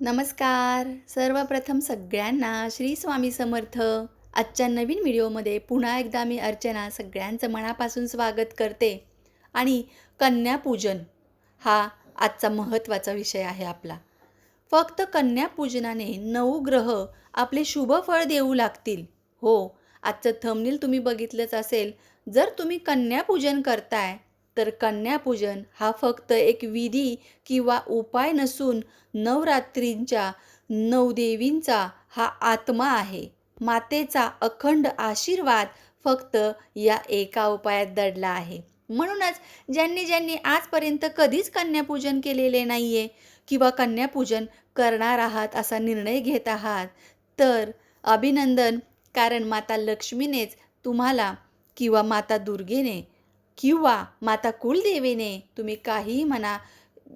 नमस्कार. सर्वप्रथम सगळ्यांना श्री स्वामी समर्थ. आजच्या नवीन व्हिडिओमध्ये पुन्हा एकदा मी अर्चना सगळ्यांचं मनापासून स्वागत करते. आणि कन्यापूजन हा आजचा महत्त्वाचा विषय आहे आपला. फक्त कन्यापूजनाने नऊ ग्रह आपले शुभ फळ देऊ लागतील. हो आजचं थंबनेल तुम्ही बघितलंच असेल. जर तुम्ही कन्यापूजन करताय तर कन्यापूजन हा फक्त एक विधी किंवा उपाय नसून नवरात्रींच्या नवदेवींचा हा आत्मा आहे. मातेचा अखंड आशीर्वाद फक्त या एका उपायात दडला आहे. म्हणूनच ज्यांनी ज्यांनी आजपर्यंत कधीच कन्यापूजन केलेले नाही आहे किंवा कन्यापूजन करणार आहात असा निर्णय घेत आहात तर अभिनंदन. कारण माता लक्ष्मीनेच तुम्हाला किंवा माता दुर्गेने किंवा माता कुलदेवीने तुम्ही काहीही म्हणा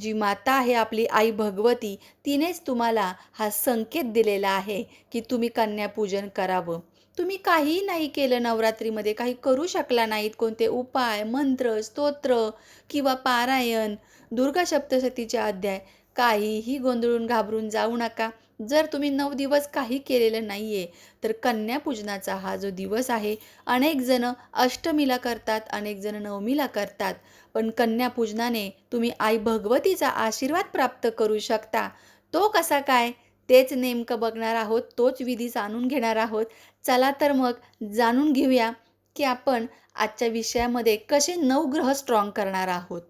जी माता आहे आपली आई भगवती तिनेच तुम्हाला हा संकेत दिलेला आहे की तुम्ही कन्यापूजन करावं. तुम्ही काहीही नाही केलं नवरात्रीमध्ये काही करू शकला नाहीत कोणते उपाय मंत्र स्तोत्र किंवा पारायण दुर्गा सप्तशतीचे अध्याय काहीही गोंधळून घाबरून जाऊ नका. जर तुम्ही नऊ दिवस काही केलेलं नाही आहे तर कन्यापूजनाचा हा जो दिवस आहे अनेक जण अष्टमीला करतात अनेक जण नवमीला करतात. पण कन्यापूजनाने तुम्ही आई भगवतीचा आशीर्वाद प्राप्त करू शकता. तो कसा काय? तेच नेमकं बघणार आहोत तोच विधी जाणून घेणार आहोत. चला तर मग जाणून घेऊया की आपण आजच्या विषयामध्ये कसे नऊ ग्रह स्ट्रॉंग करणार आहोत.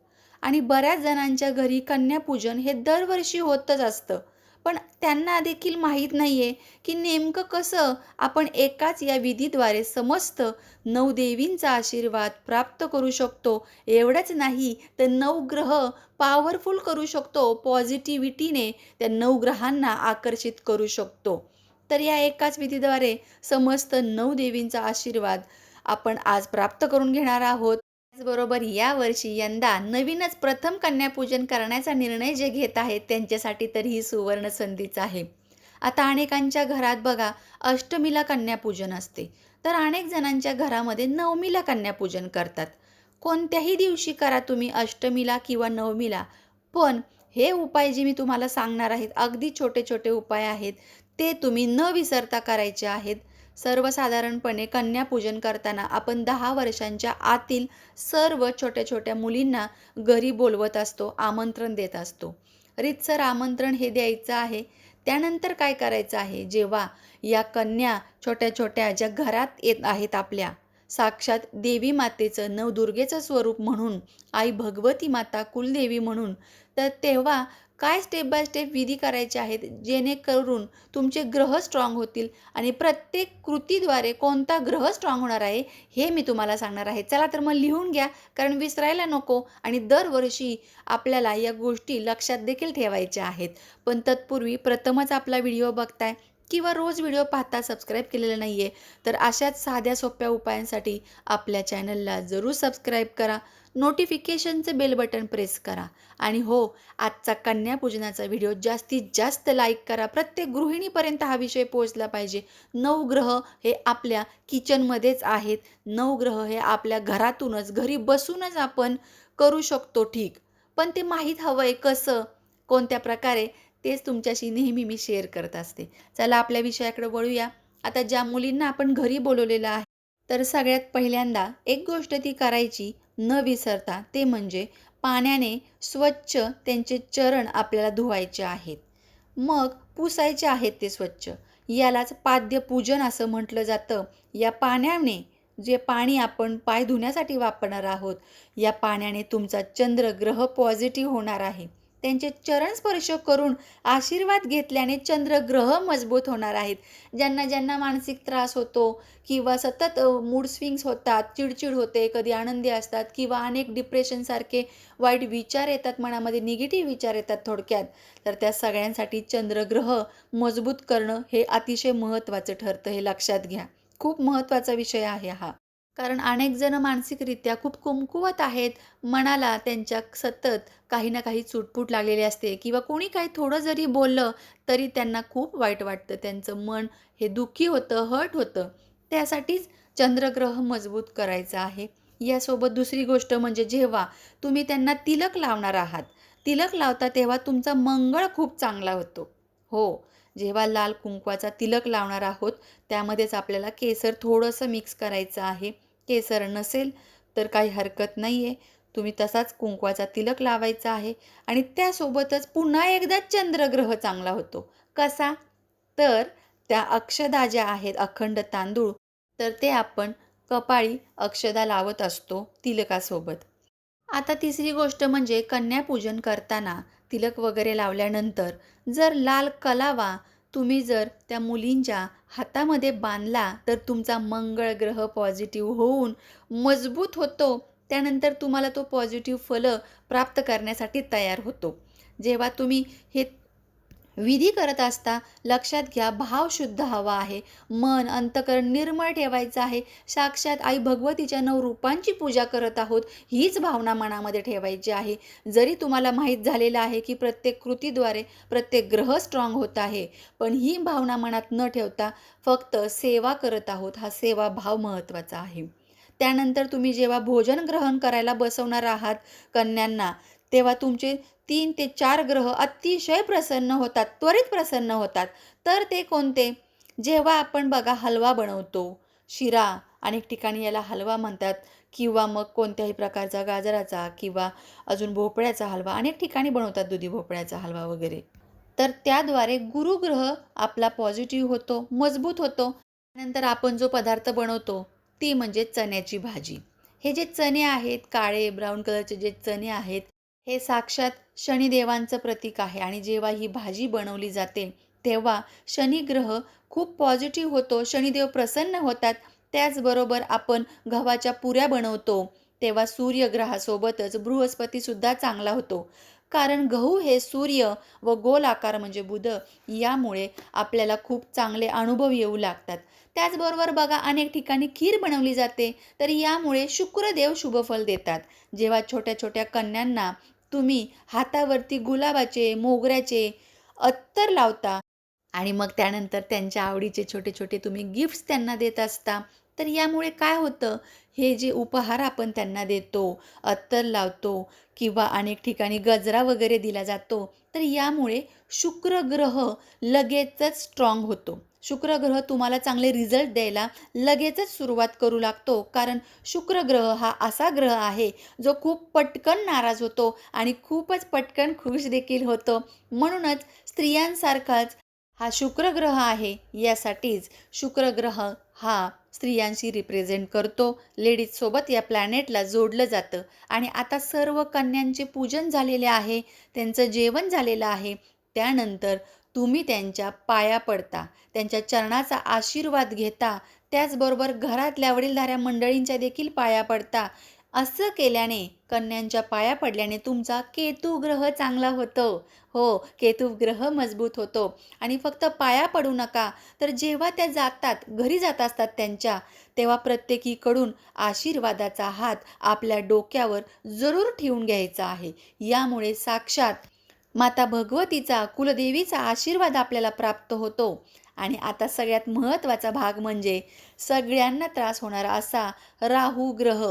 आणि बऱ्याच जणांच्या घरी कन्यापूजन हे दरवर्षी होतच असतं. पण त्यांना देखील माहीत नाही आहे की नेमकं कसं आपण एकाच या विधीद्वारे समस्त नवदेवींचा आशीर्वाद प्राप्त करू शकतो. एवढंच नाही तर नऊ ग्रह पॉवरफुल करू शकतो पॉझिटिव्हिटीने त्या नऊ ग्रहांना आकर्षित करू शकतो. तर या एकाच विधीद्वारे समस्त नऊ देवींचा आशीर्वाद आपण आज प्राप्त करून घेणार आहोत. त्याचबरोबर यावर्षी यंदा नवीनच प्रथम कन्यापूजन करण्याचा निर्णय जे घेत आहेत त्यांच्यासाठी तर ही सुवर्ण संधीच आहे. आता अनेकांच्या घरात बघा अष्टमीला कन्यापूजन असते. तर अनेक जणांच्या घरामध्ये नवमीला कन्यापूजन करतात. कोणत्याही दिवशी करा तुम्ही अष्टमीला किंवा नवमीला पण हे उपाय जे मी तुम्हाला सांगणार आहेत अगदी छोटे छोटे उपाय आहेत ते तुम्ही न विसरता करायचे आहेत. सर्वसाधारणपणे कन्यापूजन करताना आपण दहा वर्षांच्या आतील सर्व छोट्या छोट्या मुलींना घरी बोलवत असतो आमंत्रण देत असतो. रितसर आमंत्रण हे द्यायचं आहे. त्यानंतर काय करायचं आहे? जेव्हा या कन्या छोट्या छोट्या ज्या घरात येत आहेत आपल्या साक्षात देवी मातेचं नवदुर्गेचं स्वरूप म्हणून आई भगवती माता कुलदेवी म्हणून तर तेव्हा काय स्टेप बाय स्टेप विधी करायचे आहेत जेणेकरून तुमचे ग्रह स्ट्रॉंग होतील आणि प्रत्येक कृतीद्वारे कोणता ग्रह स्ट्रॉंग होणार आहे हे मी तुम्हाला सांगणार आहे. चला तर मग लिहून घ्या कारण विसरायला नको आणि दरवर्षी आपल्याला या गोष्टी लक्षात देखील ठेवायच्या आहेत. पण तत्पूर्वी प्रथमच आपला व्हिडिओ बघताय. किंवा रोज व्हिडिओ पाहता सबस्क्राईब केलेलं नाही आहे तर अशाच साध्या सोप्या उपायांसाठी आपल्या चॅनलला जरूर सबस्क्राईब करा. नोटिफिकेशनचं बेल बटन प्रेस करा. आणि हो आजचा कन्यापूजनाचा व्हिडिओ जास्तीत जास्त लाईक करा. प्रत्येक गृहिणीपर्यंत हा विषय पोहोचला पाहिजे. नऊ ग्रह हे आपल्या किचनमध्येच आहेत. नऊ ग्रह हे आपल्या घरातूनच घरी बसूनच आपण करू शकतो ठीक. पण ते माहीत हवं आहे कसं? कोणत्या प्रकारे? तेच तुमच्याशी नेहमी मी शेअर करत असते. चला आपल्या विषयाकडे वळूया. आता ज्या मुलींना आपण घरी बोलवलेलं आहे तर सगळ्यात पहिल्यांदा एक गोष्ट ती करायची न विसरता ते म्हणजे पाण्याने स्वच्छ त्यांचे चरण आपल्याला धुवायचे आहेत. मग पुसायचे आहेत ते स्वच्छ. यालाच पाद्यपूजन असं म्हटलं जातं. या पाण्याने जे पाणी आपण पाय धुण्यासाठी वापरणार आहोत या पाण्याने तुमचा चंद्रग्रह पॉझिटिव्ह होणार आहे. त्यांचे चरण स्पर्श करून आशीर्वाद घेतल्याने चंद्रग्रह मजबूत होणार आहेत. ज्यांना ज्यांना मानसिक त्रास होतो किंवा सतत मूड स्विंग्स होतात चिडचिड होते कधी आनंदी असतात किंवा अनेक डिप्रेशनसारखे वाईट विचार येतात मनामध्ये निगेटिव्ह विचार येतात थोडक्यात तर त्या सगळ्यांसाठी चंद्रग्रह मजबूत करणं हे अतिशय महत्त्वाचं ठरतं हे लक्षात घ्या. खूप महत्त्वाचा विषय आहे हा. कारण अनेक जण मानसिकरित्या खूप कुमकुवत आहेत. मनाला त्यांच्या सतत काही ना काही चुटपूट लागलेली असते किंवा कोणी काही थोडं जरी बोललं तरी त्यांना खूप वाईट वाटतं. त्यांचं मन हे दुःखी होतं हर्ट होतं. त्यासाठीच चंद्रग्रह मजबूत करायचा आहे. यासोबत दुसरी गोष्ट म्हणजे जेव्हा तुम्ही त्यांना तिलक लावणार आहात तिलक लावता तेव्हा तुमचा मंगळ खूप चांगला होतो. हो जेव्हा लाल कुंकवाचा तिलक लावणार आहोत त्यामध्येच आपल्याला केसर थोडंसं मिक्स करायचं आहे. केसर नसेल तर काही हरकत नाही आहे तुम्ही तसाच कुंकवाचा तिलक लावायचा आहे आणि त्यासोबतच पुन्हा एकदा चंद्रग्रह चांगला होतो. कसा? तर त्या अक्षदा ज्या आहेत अखंड तांदूळ तर ते आपण कपाळी अक्षदा लावत असतो तिलकासोबत. आता तिसरी गोष्ट म्हणजे कन्यापूजन करताना तिलक वगैरे लावल्यानंतर जर लाल कलावा तुम्ही जर त्या मुलींच्या हातामध्ये बांधला तर तुमचा मंगळ ग्रह पॉझिटिव्ह होऊन मजबूत होतो. त्यानंतर तुम्हाला तो पॉझिटिव्ह फलं प्राप्त करण्यासाठी तयार होतो. जेव्हा तुम्ही हे विधी करत असता लक्षात घ्या भाव शुद्ध हवा आहे. मन अंतकरण निर्मळ ठेवायचं आहे. साक्षात आई भगवतीच्या नऊ रूपांची पूजा करत आहोत हीच भावना मनामध्ये ठेवायची आहे. जरी तुम्हाला माहीत झालेलं आहे की प्रत्येक कृतीद्वारे प्रत्येक ग्रह स्ट्रॉंग होत आहे पण ही भावना मनात न ठेवता फक्त सेवा करत आहोत. हा सेवा भाव महत्त्वाचा आहे. त्यानंतर तुम्ही जेव्हा भोजन ग्रहण करायला बसवणार आहात कन्यांना तेव्हा तुमचे तीन ते चार ग्रह अतिशय प्रसन्न होतात त्वरित प्रसन्न होतात. तर ते कोणते? जेव्हा आपण बघा हलवा बनवतो शिरा अनेक ठिकाणी याला हलवा म्हणतात. किंवा मग कोणत्याही प्रकारचा गाजराचा किंवा अजून भोपळ्याचा हलवा अनेक ठिकाणी बनवतात दुधी भोपळ्याचा हलवा वगैरे. तर त्याद्वारे गुरुग्रह आपला पॉझिटिव्ह होतो मजबूत होतो. नंतर आपण जो पदार्थ बनवतो ती म्हणजे चण्याची भाजी. हे जे चणे आहेत काळे ब्राऊन कलरचे जे चणे आहेत हे साक्षात शनिदेवांचं प्रतीक आहे आणि जेव्हा ही भाजी बनवली जाते तेव्हा शनिग्रह खूप पॉझिटिव्ह होतो शनिदेव प्रसन्न होतात. त्याचबरोबर आपण गव्हाच्या पुऱ्या बनवतो तेव्हा सूर्यग्रहासोबतच बृहस्पतीसुद्धा चांगला होतो. कारण गहू हे सूर्य व गोल आकार म्हणजे बुध यामुळे आपल्याला खूप चांगले अनुभव येऊ लागतात. त्याचबरोबर बघा अनेक ठिकाणी खीर बनवली जाते तर यामुळे शुक्रदेव शुभफल देतात. जेव्हा छोट्या छोट्या कन्यांना तुम्ही हातावरती गुलाबाचे मोगऱ्याचे अत्तर लावता आणि मग त्यानंतर त्यांच्या आवडीचे छोटे छोटे तुम्ही गिफ्ट्स त्यांना देत असता. तर यामुळे काय होतं? हे जे उपहार आपण त्यांना देतो अत्तर लावतो किंवा अनेक ठिकाणी गजरा वगैरे दिला जातो तर यामुळे शुक्र ग्रह लगेचच स्ट्रॉंग होतो. शुक्र ग्रह तुम्हाला चांगले रिझल्ट द्यायला लगेचच सुरुवात करू लागतो. कारण शुक्र ग्रह हा असा ग्रह आहे जो खूप पटकन नाराज होतो आणि खूपच पटकन खुश देखील होतो. म्हणूनच स्त्रियांसारखाच हा शुक्र ग्रह आहे यासाठीच शुक्र ग्रह हा स्त्रियांशी रिप्रेझेंट करतो. लेडीजसोबत या प्लॅनेटला जोडलं जातं. आणि आता सर्व कन्यांचे पूजन झालेले आहे त्यांचं जेवण झालेलं आहे. त्यानंतर तुम्ही त्यांच्या पाया पडता त्यांच्या चरणाचा आशीर्वाद घेता त्याचबरोबर घरातल्या वडीलधाऱ्या मंडळींच्या देखील पाया पडता. असं केल्याने कन्यांच्या पाया पडल्याने तुमचा केतू ग्रह चांगला होतो. हो केतू ग्रह मजबूत होतो. आणि फक्त पाया पडू नका. तर जेव्हा त्या जातात घरी जात असतात त्यांच्या तेव्हा प्रत्येकीकडून आशीर्वादाचा हात आपल्या डोक्यावर जरूर ठेवून घ्यायचा आहे. यामुळे साक्षात माता भगवतीचा कुलदेवीचा आशीर्वाद आपल्याला प्राप्त होतो. आणि आता सगळ्यात महत्त्वाचा भाग म्हणजे सगळ्यांना त्रास होणारा असा राहू ग्रह.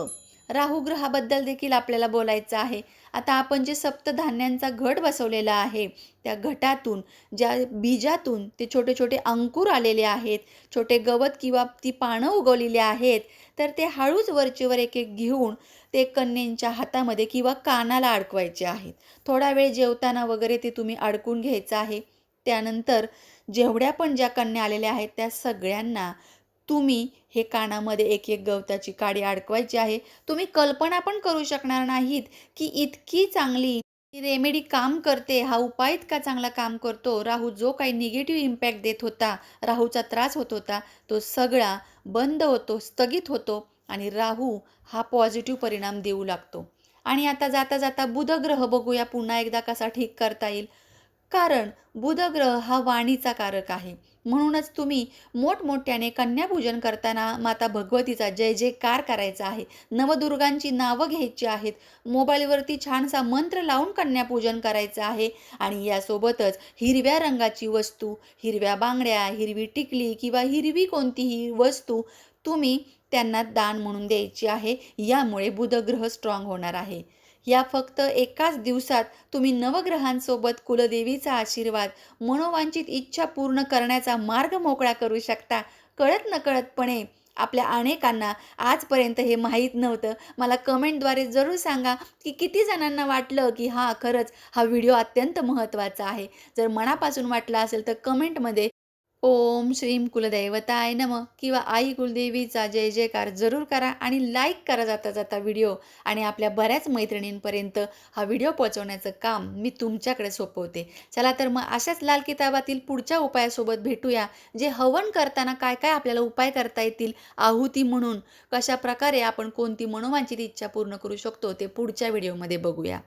राहू ग्रहाबद्दल देखील आपल्याला बोलायचं आहे. आता आपण जे सप्तधान्यांचा घट बसवलेला आहे त्या घटातून ज्या बीजातून ते छोटे छोटे अंकुर आलेले आहेत छोटे गवत किंवा ती पानं उगवलेली आहेत तर ते हळूच वरचेवर एक एक घेऊन ते कन्यांच्या हातामध्ये किंवा कानाला अडकवायचे आहेत. थोडा वेळ जेवताना वगैरे ते तुम्ही अडकून घ्यायचं आहे. त्यानंतर जेवढ्या पण ज्या कन्या आलेल्या आहेत त्या सगळ्यांना तुम्ही हे कानामध्ये एक एक गवताची काडी अडकवायची आहे. तुम्ही कल्पना पण करू शकणार नाहीत की इतकी चांगली रेमेडी काम करते. हा उपाय इतका चांगला काम करतो. राहू जो काही निगेटिव्ह इम्पॅक्ट देत होता राहूचा त्रास होत होता तो सगळा बंद होतो स्थगित होतो आणि राहू हा पॉझिटिव्ह परिणाम देऊ लागतो. आणि आता जाता जाता बुधग्रह बघूया. पुन्हा एकदा कसा ठीक करता येईल. कारण बुधग्रह हा वाणीचा कारक आहे. म्हणूनच तुम्ही मोठमोठ्याने कन्यापूजन करताना माता भगवतीचा जय जयकार करायचा आहे. नवदुर्गांची नावं घ्यायची आहेत. मोबाईलवरती छानसा मंत्र लावून कन्यापूजन करायचं आहे. आणि यासोबतच हिरव्या रंगाची वस्तू हिरव्या बांगड्या हिरवी टिकली किंवा हिरवी कोणतीही वस्तू तुम्ही त्यांना दान म्हणून द्यायची आहे. यामुळे बुधग्रह स्ट्रॉंग होणार आहे. या फक्त एकाच दिवसात तुम्ही नवग्रहांसोबत कुलदेवीचा आशीर्वाद मनोवांछित इच्छा पूर्ण करण्याचा मार्ग मोकळा करू शकता. कळत नकळतपणे आपल्या अनेकांना आजपर्यंत हे माहीत नव्हतं. मला कमेंटद्वारे जरूर सांगा की किती जणांना वाटलं की हा खरंच हा व्हिडिओ अत्यंत महत्त्वाचा आहे. जर मनापासून वाटला असेल तर कमेंटमध्ये ओम श्रीम कुलदैवताय नम. किंवा आई कुलदेवीचा जय जयकार जरूर करा आणि लाईक करा जाता जाता व्हिडिओ आणि आपल्या बऱ्याच मैत्रिणींपर्यंत हा व्हिडिओ पोहोचवण्याचं काम मी तुमच्याकडे सोपवते. चला तर मग अशाच लाल किताबातील पुढच्या उपायासोबत भेटूया जे हवन करताना काय काय आपल्याला उपाय करता येतील आहुती म्हणून कशा प्रकारे आपण कोणती मनोवांचित इच्छा पूर्ण करू शकतो ते पुढच्या व्हिडिओमध्ये बघूया.